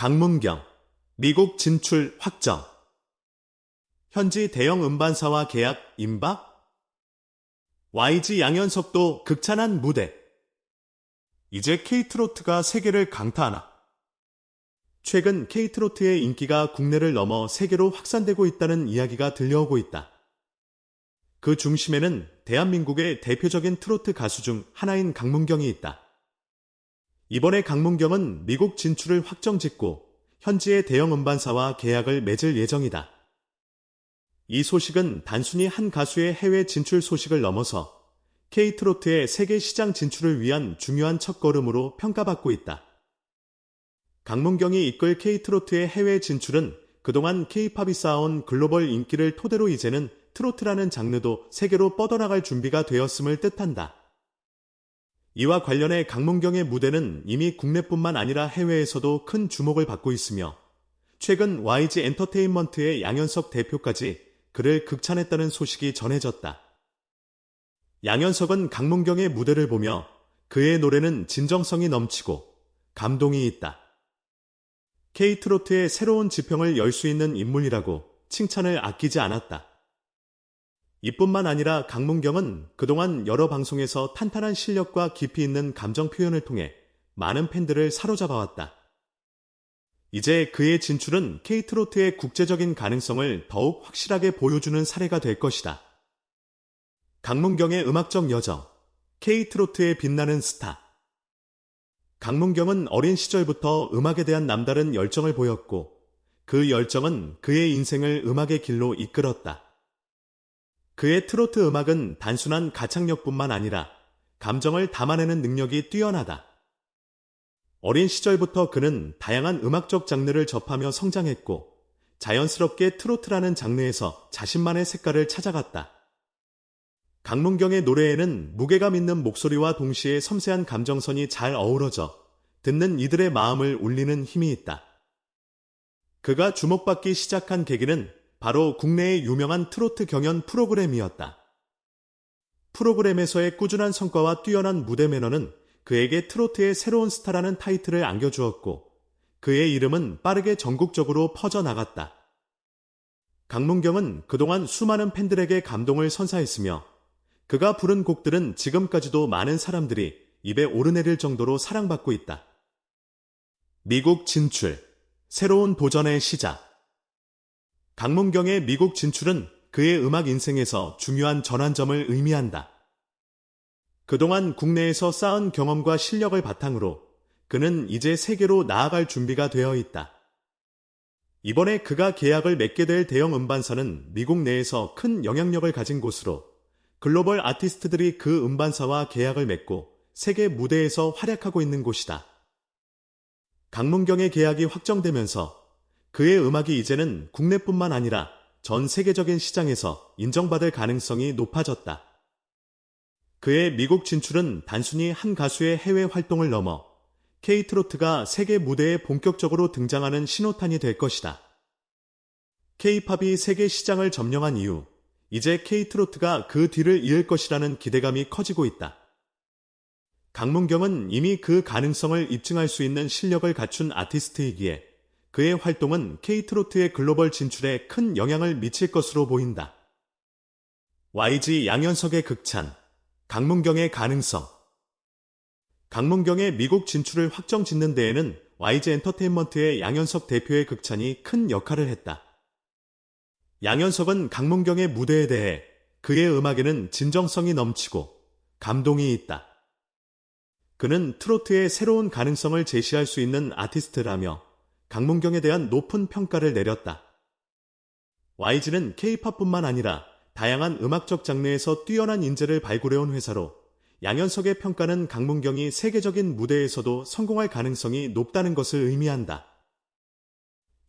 강문경, 미국 진출 확정. 현지 대형 음반사와 계약 임박? YG 양현석도 극찬한 무대. 이제 K트로트가 세계를 강타하나? 최근 K트로트의 인기가 국내를 넘어 세계로 확산되고 있다는 이야기가 들려오고 있다. 그 중심에는 대한민국의 대표적인 트로트 가수 중 하나인 강문경이 있다. 이번에 강문경은 미국 진출을 확정짓고 현지의 대형 음반사와 계약을 맺을 예정이다. 이 소식은 단순히 한 가수의 해외 진출 소식을 넘어서 K트로트의 세계 시장 진출을 위한 중요한 첫걸음으로 평가받고 있다. 강문경이 이끌 K트로트의 해외 진출은 그동안 K팝이 쌓아온 글로벌 인기를 토대로 이제는 트로트라는 장르도 세계로 뻗어나갈 준비가 되었음을 뜻한다. 이와 관련해 강문경의 무대는 이미 국내뿐만 아니라 해외에서도 큰 주목을 받고 있으며 최근 YG 엔터테인먼트의 양현석 대표까지 그를 극찬했다는 소식이 전해졌다. 양현석은 강문경의 무대를 보며 그의 노래는 진정성이 넘치고 감동이 있다. K트로트의 새로운 지평을 열 수 있는 인물이라고 칭찬을 아끼지 않았다. 이뿐만 아니라 강문경은 그동안 여러 방송에서 탄탄한 실력과 깊이 있는 감정 표현을 통해 많은 팬들을 사로잡아왔다. 이제 그의 진출은 K트로트의 국제적인 가능성을 더욱 확실하게 보여주는 사례가 될 것이다. 강문경의 음악적 여정, K트로트의 빛나는 스타. 강문경은 어린 시절부터 음악에 대한 남다른 열정을 보였고 그 열정은 그의 인생을 음악의 길로 이끌었다. 그의 트로트 음악은 단순한 가창력뿐만 아니라 감정을 담아내는 능력이 뛰어나다. 어린 시절부터 그는 다양한 음악적 장르를 접하며 성장했고 자연스럽게 트로트라는 장르에서 자신만의 색깔을 찾아갔다. 강문경의 노래에는 무게감 있는 목소리와 동시에 섬세한 감정선이 잘 어우러져 듣는 이들의 마음을 울리는 힘이 있다. 그가 주목받기 시작한 계기는 바로 국내의 유명한 트로트 경연 프로그램이었다. 프로그램에서의 꾸준한 성과와 뛰어난 무대 매너는 그에게 트로트의 새로운 스타라는 타이틀을 안겨주었고 그의 이름은 빠르게 전국적으로 퍼져나갔다. 강문경은 그동안 수많은 팬들에게 감동을 선사했으며 그가 부른 곡들은 지금까지도 많은 사람들이 입에 오르내릴 정도로 사랑받고 있다. 미국 진출, 새로운 도전의 시작. 강문경의 미국 진출은 그의 음악 인생에서 중요한 전환점을 의미한다. 그동안 국내에서 쌓은 경험과 실력을 바탕으로 그는 이제 세계로 나아갈 준비가 되어 있다. 이번에 그가 계약을 맺게 될 대형 음반사는 미국 내에서 큰 영향력을 가진 곳으로 글로벌 아티스트들이 그 음반사와 계약을 맺고 세계 무대에서 활약하고 있는 곳이다. 강문경의 계약이 확정되면서 그의 음악이 이제는 국내뿐만 아니라 전 세계적인 시장에서 인정받을 가능성이 높아졌다. 그의 미국 진출은 단순히 한 가수의 해외 활동을 넘어 K트로트가 세계 무대에 본격적으로 등장하는 신호탄이 될 것이다. K팝이 세계 시장을 점령한 이후 이제 K트로트가 그 뒤를 이을 것이라는 기대감이 커지고 있다. 강문경은 이미 그 가능성을 입증할 수 있는 실력을 갖춘 아티스트이기에 그의 활동은 K트로트의 글로벌 진출에 큰 영향을 미칠 것으로 보인다. YG 양현석의 극찬, 강문경의 가능성. 강문경의 미국 진출을 확정 짓는 데에는 YG 엔터테인먼트의 양현석 대표의 극찬이 큰 역할을 했다. 양현석은 강문경의 무대에 대해 그의 음악에는 진정성이 넘치고 감동이 있다. 그는 트로트의 새로운 가능성을 제시할 수 있는 아티스트라며 강문경에 대한 높은 평가를 내렸다. YG는 K-팝뿐만 아니라 다양한 음악적 장르에서 뛰어난 인재를 발굴해온 회사로 양현석의 평가는 강문경이 세계적인 무대에서도 성공할 가능성이 높다는 것을 의미한다.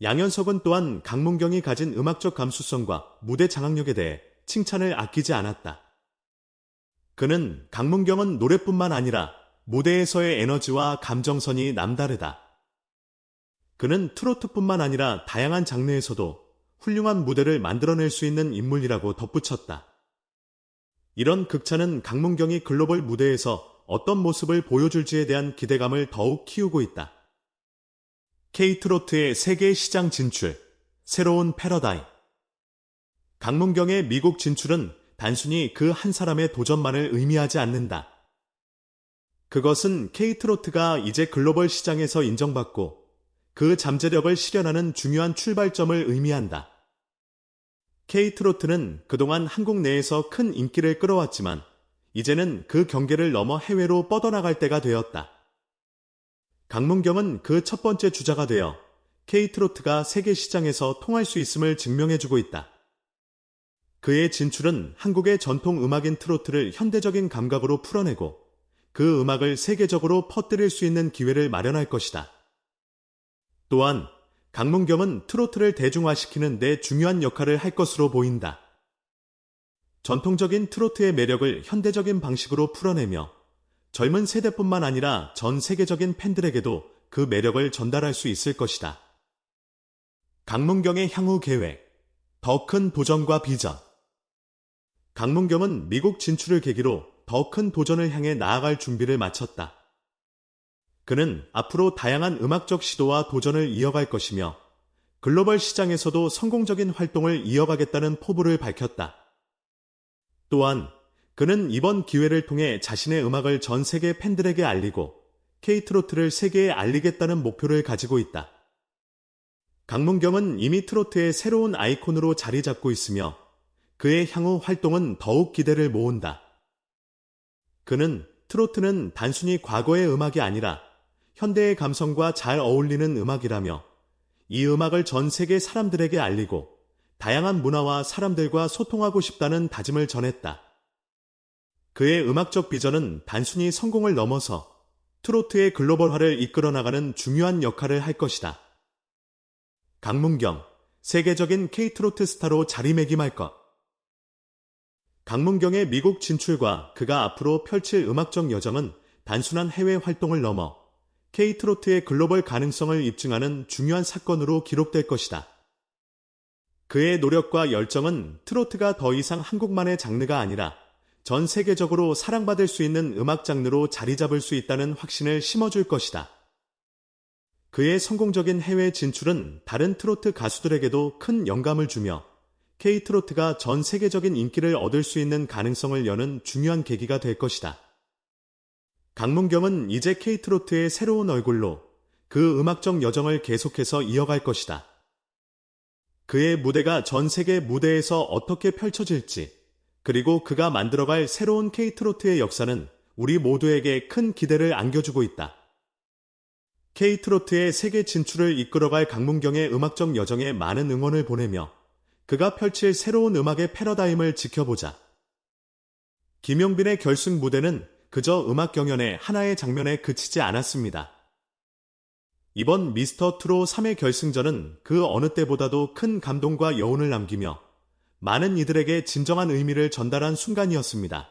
양현석은 또한 강문경이 가진 음악적 감수성과 무대 장악력에 대해 칭찬을 아끼지 않았다. 그는 강문경은 노래뿐만 아니라 무대에서의 에너지와 감정선이 남다르다. 그는 트로트뿐만 아니라 다양한 장르에서도 훌륭한 무대를 만들어낼 수 있는 인물이라고 덧붙였다. 이런 극찬은 강문경이 글로벌 무대에서 어떤 모습을 보여줄지에 대한 기대감을 더욱 키우고 있다. K트로트의 세계 시장 진출, 새로운 패러다임. 강문경의 미국 진출은 단순히 그 한 사람의 도전만을 의미하지 않는다. 그것은 K트로트가 이제 글로벌 시장에서 인정받고 그 잠재력을 실현하는 중요한 출발점을 의미한다. K트로트는 그동안 한국 내에서 큰 인기를 끌어왔지만 이제는 그 경계를 넘어 해외로 뻗어나갈 때가 되었다. 강문경은 그 첫 번째 주자가 되어 K트로트가 세계 시장에서 통할 수 있음을 증명해주고 있다. 그의 진출은 한국의 전통 음악인 트로트를 현대적인 감각으로 풀어내고 그 음악을 세계적으로 퍼뜨릴 수 있는 기회를 마련할 것이다. 또한 강문경은 트로트를 대중화시키는 데 중요한 역할을 할 것으로 보인다. 전통적인 트로트의 매력을 현대적인 방식으로 풀어내며 젊은 세대뿐만 아니라 전 세계적인 팬들에게도 그 매력을 전달할 수 있을 것이다. 강문경의 향후 계획, 더 큰 도전과 비전. 강문경은 미국 진출을 계기로 더 큰 도전을 향해 나아갈 준비를 마쳤다. 그는 앞으로 다양한 음악적 시도와 도전을 이어갈 것이며 글로벌 시장에서도 성공적인 활동을 이어가겠다는 포부를 밝혔다. 또한 그는 이번 기회를 통해 자신의 음악을 전 세계 팬들에게 알리고 K트로트를 세계에 알리겠다는 목표를 가지고 있다. 강문경은 이미 트로트의 새로운 아이콘으로 자리 잡고 있으며 그의 향후 활동은 더욱 기대를 모은다. 그는 트로트는 단순히 과거의 음악이 아니라 현대의 감성과 잘 어울리는 음악이라며 이 음악을 전 세계 사람들에게 알리고 다양한 문화와 사람들과 소통하고 싶다는 다짐을 전했다. 그의 음악적 비전은 단순히 성공을 넘어서 트로트의 글로벌화를 이끌어 나가는 중요한 역할을 할 것이다. 강문경, 세계적인 K트로트 스타로 자리매김할 것. 강문경의 미국 진출과 그가 앞으로 펼칠 음악적 여정은 단순한 해외 활동을 넘어 K트로트의 글로벌 가능성을 입증하는 중요한 사건으로 기록될 것이다. 그의 노력과 열정은 트로트가 더 이상 한국만의 장르가 아니라 전 세계적으로 사랑받을 수 있는 음악 장르로 자리 잡을 수 있다는 확신을 심어줄 것이다. 그의 성공적인 해외 진출은 다른 트로트 가수들에게도 큰 영감을 주며 K트로트가 전 세계적인 인기를 얻을 수 있는 가능성을 여는 중요한 계기가 될 것이다. 강문경은 이제 K트로트의 새로운 얼굴로 그 음악적 여정을 계속해서 이어갈 것이다. 그의 무대가 전 세계 무대에서 어떻게 펼쳐질지, 그리고 그가 만들어갈 새로운 K트로트의 역사는 우리 모두에게 큰 기대를 안겨주고 있다. K트로트의 세계 진출을 이끌어갈 강문경의 음악적 여정에 많은 응원을 보내며 그가 펼칠 새로운 음악의 패러다임을 지켜보자. 김용빈의 결승 무대는 그저 음악 경연의 하나의 장면에 그치지 않았습니다. 이번 미스터 트로 3회 결승전은 그 어느 때보다도 큰 감동과 여운을 남기며 많은 이들에게 진정한 의미를 전달한 순간이었습니다.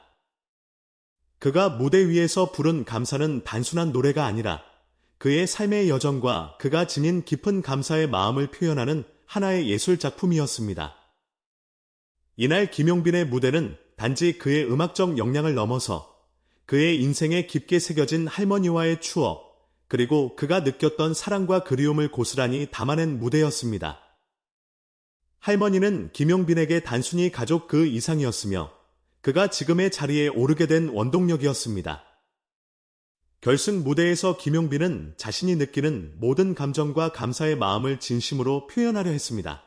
그가 무대 위에서 부른 감사는 단순한 노래가 아니라 그의 삶의 여정과 그가 지닌 깊은 감사의 마음을 표현하는 하나의 예술 작품이었습니다. 이날 김용빈의 무대는 단지 그의 음악적 역량을 넘어서 그의 인생에 깊게 새겨진 할머니와의 추억, 그리고 그가 느꼈던 사랑과 그리움을 고스란히 담아낸 무대였습니다. 할머니는 김용빈에게 단순히 가족 그 이상이었으며 그가 지금의 자리에 오르게 된 원동력이었습니다. 결승 무대에서 김용빈은 자신이 느끼는 모든 감정과 감사의 마음을 진심으로 표현하려 했습니다.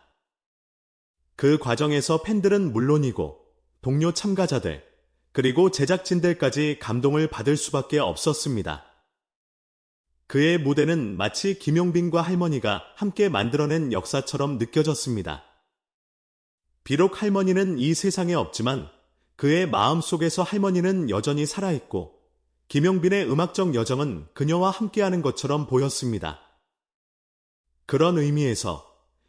그 과정에서 팬들은 물론이고 동료 참가자들, 그리고 제작진들까지 감동을 받을 수밖에 없었습니다. 그의 무대는 마치 김용빈과 할머니가 함께 만들어낸 역사처럼 느껴졌습니다. 비록 할머니는 이 세상에 없지만 그의 마음 속에서 할머니는 여전히 살아있고 김용빈의 음악적 여정은 그녀와 함께하는 것처럼 보였습니다. 그런 의미에서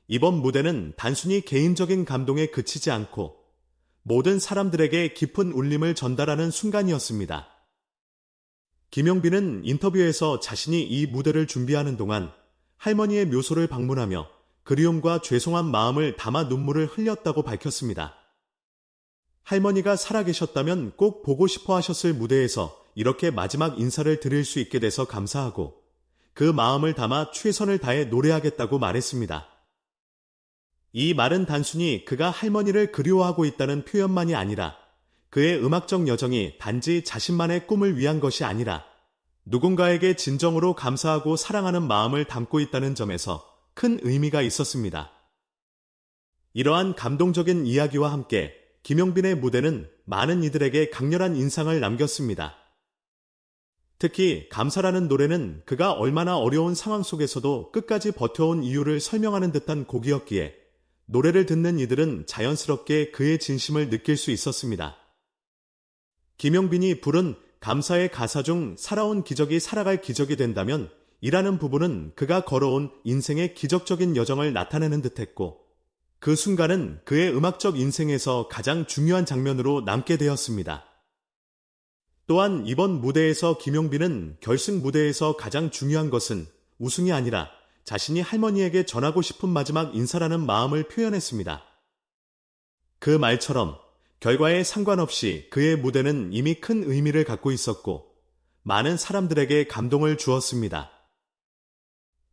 이번 무대는 단순히 개인적인 감동에 그치지 않고 모든 사람들에게 깊은 울림을 전달하는 순간이었습니다. 김용빈은 인터뷰에서 자신이 이 무대를 준비하는 동안 할머니의 묘소를 방문하며 그리움과 죄송한 마음을 담아 눈물을 흘렸다고 밝혔습니다. 할머니가 살아계셨다면 꼭 보고 싶어 하셨을 무대에서 이렇게 마지막 인사를 드릴 수 있게 돼서 감사하고 그 마음을 담아 최선을 다해 노래하겠다고 말했습니다. 이 말은 단순히 그가 할머니를 그리워하고 있다는 표현만이 아니라 그의 음악적 여정이 단지 자신만의 꿈을 위한 것이 아니라 누군가에게 진정으로 감사하고 사랑하는 마음을 담고 있다는 점에서 큰 의미가 있었습니다. 이러한 감동적인 이야기와 함께 김용빈의 무대는 많은 이들에게 강렬한 인상을 남겼습니다. 특히 감사라는 노래는 그가 얼마나 어려운 상황 속에서도 끝까지 버텨온 이유를 설명하는 듯한 곡이었기에 노래를 듣는 이들은 자연스럽게 그의 진심을 느낄 수 있었습니다. 김용빈이 부른 감사의 가사 중 살아온 기적이 살아갈 기적이 된다면 이라는 부분은 그가 걸어온 인생의 기적적인 여정을 나타내는 듯했고 그 순간은 그의 음악적 인생에서 가장 중요한 장면으로 남게 되었습니다. 또한 이번 무대에서 김용빈은 결승 무대에서 가장 중요한 것은 우승이 아니라 자신이 할머니에게 전하고 싶은 마지막 인사라는 마음을 표현했습니다. 그 말처럼 결과에 상관없이 그의 무대는 이미 큰 의미를 갖고 있었고 많은 사람들에게 감동을 주었습니다.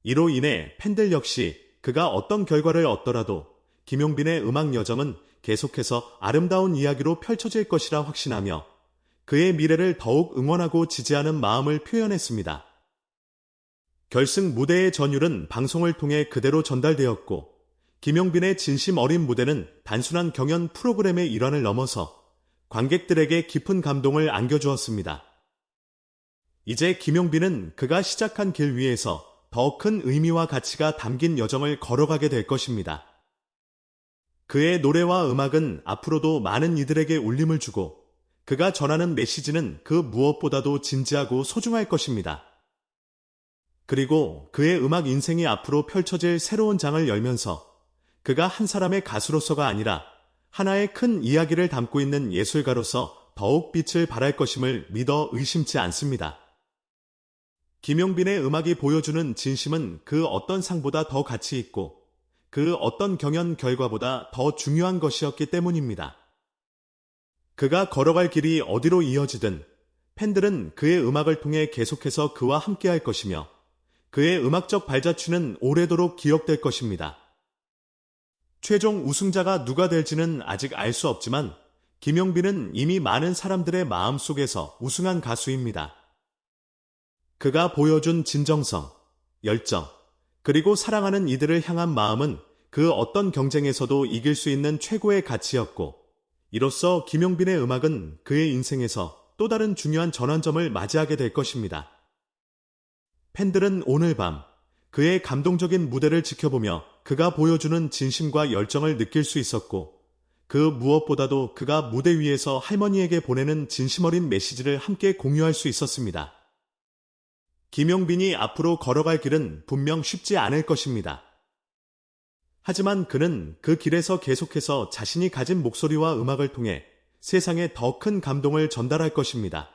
이로 인해 팬들 역시 그가 어떤 결과를 얻더라도 김용빈의 음악 여정은 계속해서 아름다운 이야기로 펼쳐질 것이라 확신하며 그의 미래를 더욱 응원하고 지지하는 마음을 표현했습니다. 결승 무대의 전율은 방송을 통해 그대로 전달되었고 김용빈의 진심 어린 무대는 단순한 경연 프로그램의 일환을 넘어서 관객들에게 깊은 감동을 안겨주었습니다. 이제 김용빈은 그가 시작한 길 위에서 더 큰 의미와 가치가 담긴 여정을 걸어가게 될 것입니다. 그의 노래와 음악은 앞으로도 많은 이들에게 울림을 주고 그가 전하는 메시지는 그 무엇보다도 진지하고 소중할 것입니다. 그리고 그의 음악 인생이 앞으로 펼쳐질 새로운 장을 열면서 그가 한 사람의 가수로서가 아니라 하나의 큰 이야기를 담고 있는 예술가로서 더욱 빛을 발할 것임을 믿어 의심치 않습니다. 김용빈의 음악이 보여주는 진심은 그 어떤 상보다 더 가치 있고 그 어떤 경연 결과보다 더 중요한 것이었기 때문입니다. 그가 걸어갈 길이 어디로 이어지든 팬들은 그의 음악을 통해 계속해서 그와 함께할 것이며 그의 음악적 발자취는 오래도록 기억될 것입니다. 최종 우승자가 누가 될지는 아직 알 수 없지만 김용빈은 이미 많은 사람들의 마음 속에서 우승한 가수입니다. 그가 보여준 진정성, 열정, 그리고 사랑하는 이들을 향한 마음은 그 어떤 경쟁에서도 이길 수 있는 최고의 가치였고, 이로써 김용빈의 음악은 그의 인생에서 또 다른 중요한 전환점을 맞이하게 될 것입니다. 팬들은 오늘 밤 그의 감동적인 무대를 지켜보며 그가 보여주는 진심과 열정을 느낄 수 있었고, 그 무엇보다도 그가 무대 위에서 할머니에게 보내는 진심 어린 메시지를 함께 공유할 수 있었습니다. 김용빈이 앞으로 걸어갈 길은 분명 쉽지 않을 것입니다. 하지만 그는 그 길에서 계속해서 자신이 가진 목소리와 음악을 통해 세상에 더 큰 감동을 전달할 것입니다.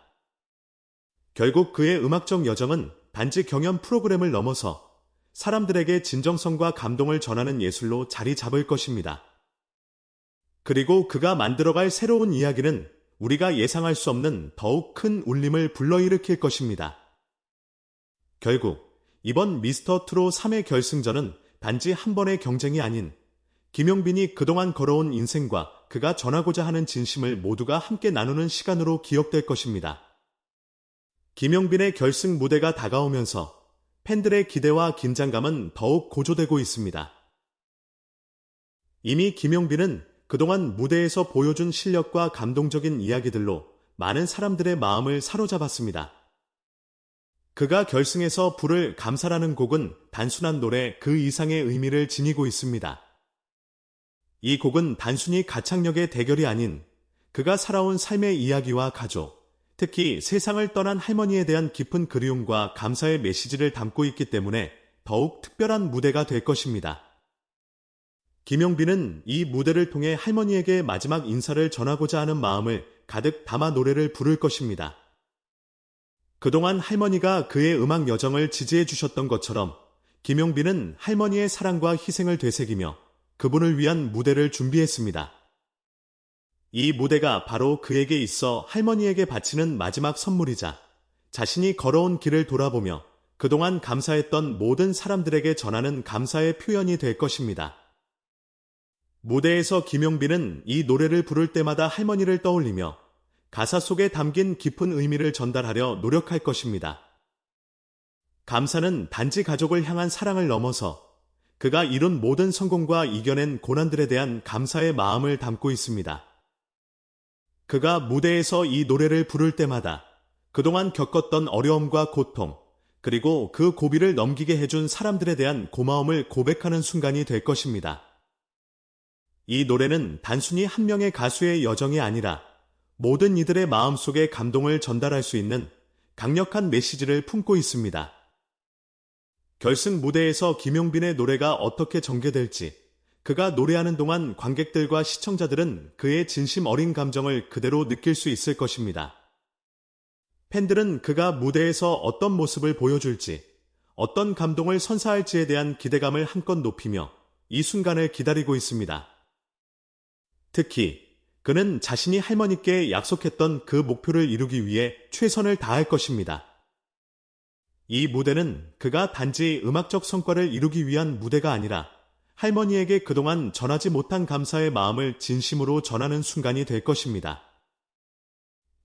결국 그의 음악적 여정은 단지 경연 프로그램을 넘어서 사람들에게 진정성과 감동을 전하는 예술로 자리 잡을 것입니다. 그리고 그가 만들어갈 새로운 이야기는 우리가 예상할 수 없는 더욱 큰 울림을 불러일으킬 것입니다. 결국 이번 미스터 트로 3회 결승전은 단지 한 번의 경쟁이 아닌 김용빈이 그동안 걸어온 인생과 그가 전하고자 하는 진심을 모두가 함께 나누는 시간으로 기억될 것입니다. 김용빈의 결승 무대가 다가오면서 팬들의 기대와 긴장감은 더욱 고조되고 있습니다. 이미 김용빈은 그동안 무대에서 보여준 실력과 감동적인 이야기들로 많은 사람들의 마음을 사로잡았습니다. 그가 결승에서 부를 감사라는 곡은 단순한 노래 그 이상의 의미를 지니고 있습니다. 이 곡은 단순히 가창력의 대결이 아닌 그가 살아온 삶의 이야기와 가족, 특히 세상을 떠난 할머니에 대한 깊은 그리움과 감사의 메시지를 담고 있기 때문에 더욱 특별한 무대가 될 것입니다. 김용빈은 이 무대를 통해 할머니에게 마지막 인사를 전하고자 하는 마음을 가득 담아 노래를 부를 것입니다. 그동안 할머니가 그의 음악 여정을 지지해 주셨던 것처럼 김용빈은 할머니의 사랑과 희생을 되새기며 그분을 위한 무대를 준비했습니다. 이 무대가 바로 그에게 있어 할머니에게 바치는 마지막 선물이자 자신이 걸어온 길을 돌아보며 그동안 감사했던 모든 사람들에게 전하는 감사의 표현이 될 것입니다. 무대에서 김용빈은 이 노래를 부를 때마다 할머니를 떠올리며 가사 속에 담긴 깊은 의미를 전달하려 노력할 것입니다. 감사는 단지 가족을 향한 사랑을 넘어서 그가 이룬 모든 성공과 이겨낸 고난들에 대한 감사의 마음을 담고 있습니다. 그가 무대에서 이 노래를 부를 때마다 그동안 겪었던 어려움과 고통, 그리고 그 고비를 넘기게 해준 사람들에 대한 고마움을 고백하는 순간이 될 것입니다. 이 노래는 단순히 한 명의 가수의 여정이 아니라 모든 이들의 마음속에 감동을 전달할 수 있는 강력한 메시지를 품고 있습니다. 결승 무대에서 김용빈의 노래가 어떻게 전개될지, 그가 노래하는 동안 관객들과 시청자들은 그의 진심 어린 감정을 그대로 느낄 수 있을 것입니다. 팬들은 그가 무대에서 어떤 모습을 보여줄지, 어떤 감동을 선사할지에 대한 기대감을 한껏 높이며 이 순간을 기다리고 있습니다. 특히 그는 자신이 할머니께 약속했던 그 목표를 이루기 위해 최선을 다할 것입니다. 이 무대는 그가 단지 음악적 성과를 이루기 위한 무대가 아니라 할머니에게 그동안 전하지 못한 감사의 마음을 진심으로 전하는 순간이 될 것입니다.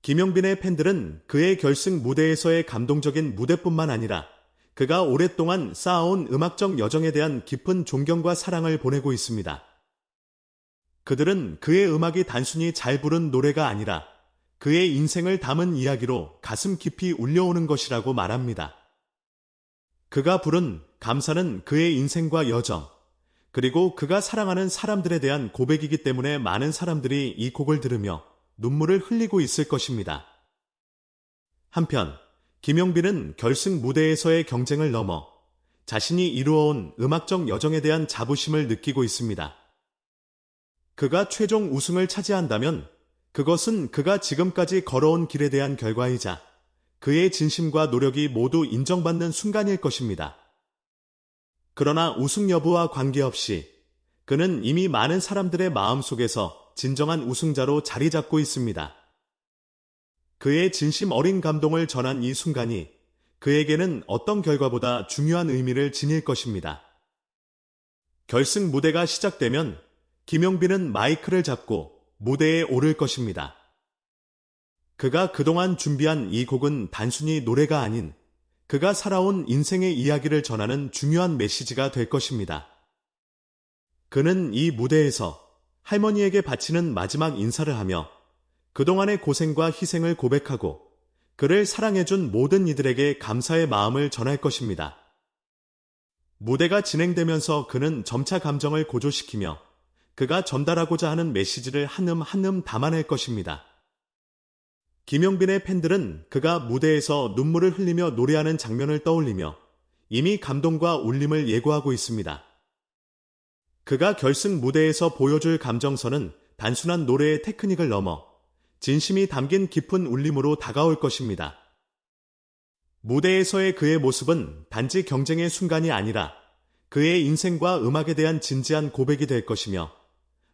김용빈의 팬들은 그의 결승 무대에서의 감동적인 무대뿐만 아니라 그가 오랫동안 쌓아온 음악적 여정에 대한 깊은 존경과 사랑을 보내고 있습니다. 그들은 그의 음악이 단순히 잘 부른 노래가 아니라 그의 인생을 담은 이야기로 가슴 깊이 울려오는 것이라고 말합니다. 그가 부른 감사는 그의 인생과 여정, 그리고 그가 사랑하는 사람들에 대한 고백이기 때문에 많은 사람들이 이 곡을 들으며 눈물을 흘리고 있을 것입니다. 한편, 김용빈은 결승 무대에서의 경쟁을 넘어 자신이 이루어온 음악적 여정에 대한 자부심을 느끼고 있습니다. 그가 최종 우승을 차지한다면 그것은 그가 지금까지 걸어온 길에 대한 결과이자 그의 진심과 노력이 모두 인정받는 순간일 것입니다. 그러나 우승 여부와 관계없이 그는 이미 많은 사람들의 마음 속에서 진정한 우승자로 자리 잡고 있습니다. 그의 진심 어린 감동을 전한 이 순간이 그에게는 어떤 결과보다 중요한 의미를 지닐 것입니다. 결승 무대가 시작되면 김용빈은 마이크를 잡고 무대에 오를 것입니다. 그가 그동안 준비한 이 곡은 단순히 노래가 아닌 그가 살아온 인생의 이야기를 전하는 중요한 메시지가 될 것입니다. 그는 이 무대에서 할머니에게 바치는 마지막 인사를 하며 그동안의 고생과 희생을 고백하고 그를 사랑해준 모든 이들에게 감사의 마음을 전할 것입니다. 무대가 진행되면서 그는 점차 감정을 고조시키며 그가 전달하고자 하는 메시지를 한음 한음 담아낼 것입니다. 김용빈의 팬들은 그가 무대에서 눈물을 흘리며 노래하는 장면을 떠올리며 이미 감동과 울림을 예고하고 있습니다. 그가 결승 무대에서 보여줄 감정선은 단순한 노래의 테크닉을 넘어 진심이 담긴 깊은 울림으로 다가올 것입니다. 무대에서의 그의 모습은 단지 경쟁의 순간이 아니라 그의 인생과 음악에 대한 진지한 고백이 될 것이며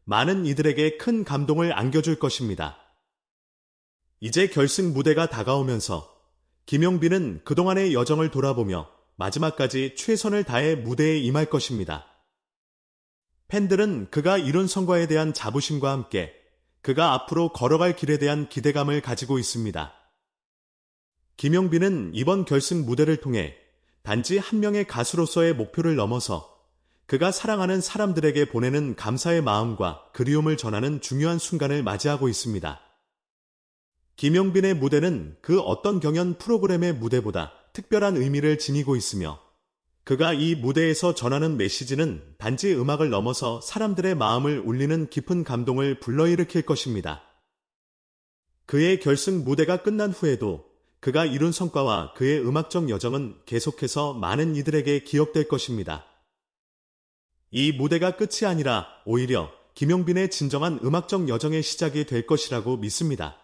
많은 이들에게 큰 감동을 안겨줄 것입니다. 이제 결승 무대가 다가오면서 김용빈은 그동안의 여정을 돌아보며 마지막까지 최선을 다해 무대에 임할 것입니다. 팬들은 그가 이룬 성과에 대한 자부심과 함께 그가 앞으로 걸어갈 길에 대한 기대감을 가지고 있습니다. 김용빈은 이번 결승 무대를 통해 단지 한 명의 가수로서의 목표를 넘어서 그가 사랑하는 사람들에게 보내는 감사의 마음과 그리움을 전하는 중요한 순간을 맞이하고 있습니다. 김용빈의 무대는 그 어떤 경연 프로그램의 무대보다 특별한 의미를 지니고 있으며 그가 이 무대에서 전하는 메시지는 단지 음악을 넘어서 사람들의 마음을 울리는 깊은 감동을 불러일으킬 것입니다. 그의 결승 무대가 끝난 후에도 그가 이룬 성과와 그의 음악적 여정은 계속해서 많은 이들에게 기억될 것입니다. 이 무대가 끝이 아니라 오히려 김용빈의 진정한 음악적 여정의 시작이 될 것이라고 믿습니다.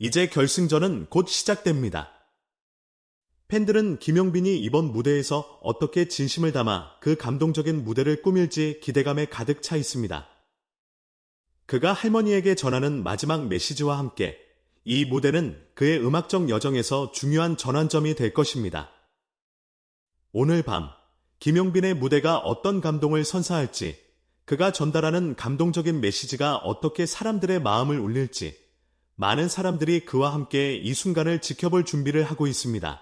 이제 결승전은 곧 시작됩니다. 팬들은 김용빈이 이번 무대에서 어떻게 진심을 담아 그 감동적인 무대를 꾸밀지 기대감에 가득 차 있습니다. 그가 할머니에게 전하는 마지막 메시지와 함께 이 무대는 그의 음악적 여정에서 중요한 전환점이 될 것입니다. 오늘 밤 김용빈의 무대가 어떤 감동을 선사할지, 그가 전달하는 감동적인 메시지가 어떻게 사람들의 마음을 울릴지, 많은 사람들이 그와 함께 이 순간을 지켜볼 준비를 하고 있습니다.